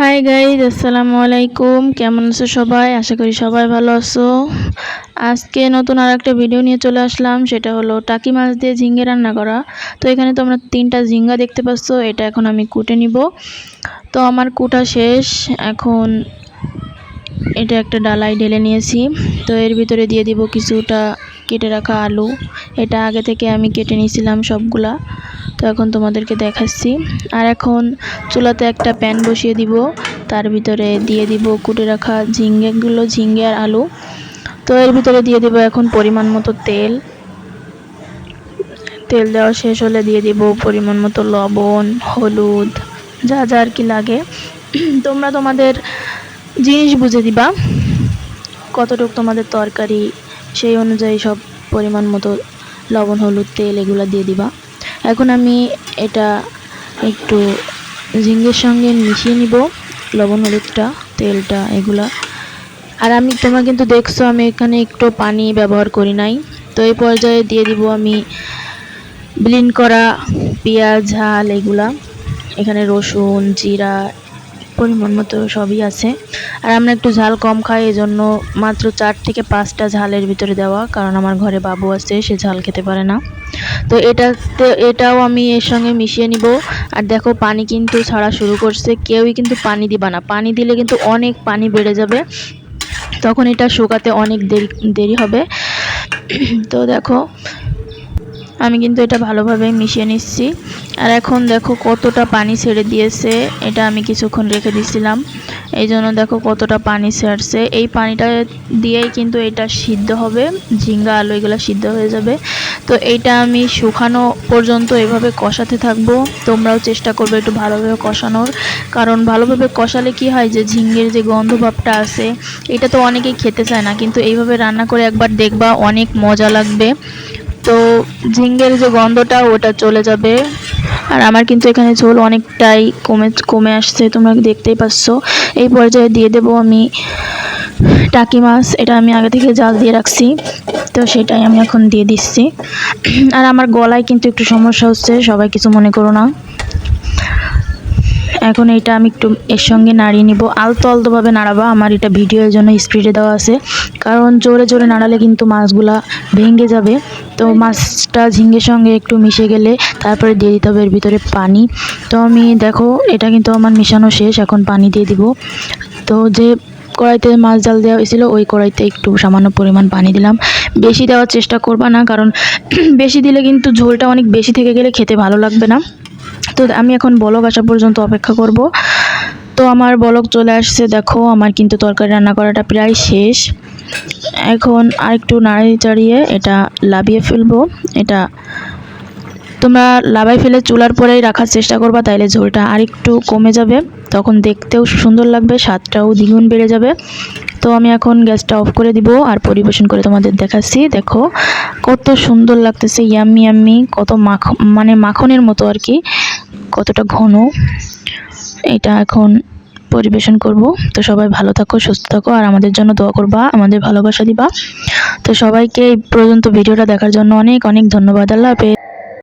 Hi guys আসসালামু আলাইকুম কেমন আছো সবাই? আশা করি সবাই ভালো আছো। আজকে নতুন আর একটা ভিডিও নিয়ে চলে আসলাম। সেটা হলো টাকি মাছ দিয়ে ঝিঙ্গে রান্না করা। তো এখানে তোমরা তিনটা ঝিঙ্গা দেখতে পাচ্ছ। এটা এখন আমি কুটে নিব। তো আমার কুটা শেষ। এখন এটা একটা ডালাই ঢেলে নিয়েছি। তো এর ভিতরে দিয়ে দিব কিছুটা কেটে রাখা আলু। এটা আগে থেকে আমি কেটে নিয়েছিলাম সবগুলা। তো এখন তোমাদেরকে দেখাচ্ছি। আর এখন চুলাতে একটা প্যান বসিয়ে দিব। তার ভিতরে দিয়ে দিব কুটে রাখা ঝিঙ্গেগুলো ঝিঙ্গে আর আলু। তো এর ভিতরে দিয়ে দিব এখন পরিমাণ মতো তেল। তেল দেওয়া শেষ হলে দিয়ে দিব পরিমাণ মতো লবণ, হলুদ, যা যা আর কি লাগে। তোমরা তোমাদের জিনিস বুঝে দিবা। কতটুক তোমাদের তরকারি সেই অনুযায়ী সব পরিমাণ মতো লবণ, হলুদ, তেল এগুলো দিয়ে দিবা। এখন আমি এটা একটু ঝিঙ্গের সঙ্গে মিশিয়ে নিব, লবণ, হলুদটা, তেলটা এগুলা। আর আমি, তোমরা কিন্তু দেখছ, আমি এখানে একটু পানি ব্যবহার করি নাই। তো এই পর্যায়ে দিয়ে দিব আমি ব্লিন করা পেঁয়াজ, ঝাল এগুলা। এখানে রসুন, জিরা পরিমাণ মতো সবই আছে। আর আমরা একটু ঝাল কম খাই, এজন্য মাত্র চার থেকে পাঁচটা ঝালের ভিতরে দেওয়া, কারণ আমার ঘরে বাবু আছে, সে ঝাল খেতে পারে না। তো এটাতে, এটাও আমি এর সঙ্গে মিশিয়ে নিব। আর দেখো, পানি কিন্তু ছাড়া শুরু করছে। কেউই কিন্তু পানি দিবা না। পানি দিলে কিন্তু অনেক পানি বেড়ে যাবে। তখন এটা শুকাতে অনেক দেরি দেরি হবে। তো দেখো, আমি কিন্তু এটা ভালোভাবে মিশিয়ে নিচ্ছি। আর এখন দেখো কতটা পানি ছেড়ে দিয়েছে, এটা আমি কিছুক্ষণ রেখে দিয়েছিলাম এই জন্য দেখো কতটা পানি ছাড়ছে। এই পানিটা দিয়েই কিন্তু এটা সিদ্ধ হবে, ঝিঙ্গা আলু এগুলো সিদ্ধ হয়ে যাবে। তো এইটা আমি শুকানো পর্যন্ত এভাবে কষাতে থাকব। তোমরাও চেষ্টা করবে একটু ভালোভাবে কষানোর। কারণ ভালোভাবে কষালে কি হয় যে ঝিঙ্গের যে গন্ধ ভাবটা আছে, এটা তো অনেকেই খেতে চায় না। কিন্তু এইভাবে রান্না করে একবার দেখবা অনেক মজা লাগবে। তো ঝিঙ্গের যে গন্ধটা, ওটা চলে যাবে। আর আমার কিন্তু এখানে ঝোল অনেকটাই কমে কমে আসছে, তোমরা দেখতেই পাচ্ছ। এই পর্যায়ে দিয়ে দেব আমি টাকি মাছ, এটা আমি আগে থেকে জাল দিয়ে রাখছি, তো সেটাই আমি এখন দিয়ে দিচ্ছি। আর আমার গলায় কিন্তু একটু সমস্যা হচ্ছে, সবাই কিছু মনে করো না। এখন এটা আমি একটু এর সঙ্গে নাড়িয়ে নিব। আলতো আলতোভাবে নাড়াবা। আমার এটা ভিডিওর জন্য স্পিডে দেওয়া আছে। কারণ জোরে জোরে নাড়ালে কিন্তু মাছগুলা ভেঙে যাবে। তো মাছটা ঝিঙ্গের সঙ্গে একটু মিশে গেলে তারপরে দিয়ে দিতে হবে এর ভিতরে পানি। তো আমি দেখো, এটা কিন্তু আমার মিশানো শেষ। এখন পানি দিয়ে দিব। তো যে কড়াইতে মাছ জাল দেওয়া হয়েছিল, ওই কড়াইতে একটু সামান্য পরিমাণ পানি দিলাম। বেশি দেওয়ার চেষ্টা করবা না, কারণ বেশি দিলে কিন্তু ঝোলটা অনেক বেশি থেকে গেলে খেতে ভালো লাগবে না। তো আমি এখন বলক আসা পর্যন্ত অপেক্ষা করব। তো আমার বলক চলে আসছে, দেখো, আমার কিন্তু তরকারি রান্না করাটা প্রায় শেষ। এখন আরেকটু নাড়িয়ে চাড়িয়ে এটা লাভিয়ে ফেলব। এটা তোমরা লাবাই ফেলে চুলার পরেই রাখার চেষ্টা করবা, তাইলে ঝোলটা আরেকটু কমে যাবে। তখন দেখতেও সুন্দর লাগবে, স্বাদটাও দ্বিগুণ বেড়ে যাবে। তো আমি এখন গ্যাসটা অফ করে দিব আর পরিবেশন করে তোমাদের দেখাচ্ছি। দেখো, কত সুন্দর লাগতেছে, ইয়াম্মি ইয়াম্মি, কত মাখ মানে মাখনের মতো আর কি। কতটা ঘন, এটা এখন পরিবেশন করব। তো সবাই ভালো থাকো, সুস্থ থাকো, আর আমাদের জন্য দোয়া করবা, আমাদের ভালোবাসা দিবা। তো সবাইকে এই পর্যন্ত ভিডিওটা দেখার জন্য অনেক অনেক ধন্যবাদ। আল্লাহ হাফেজ।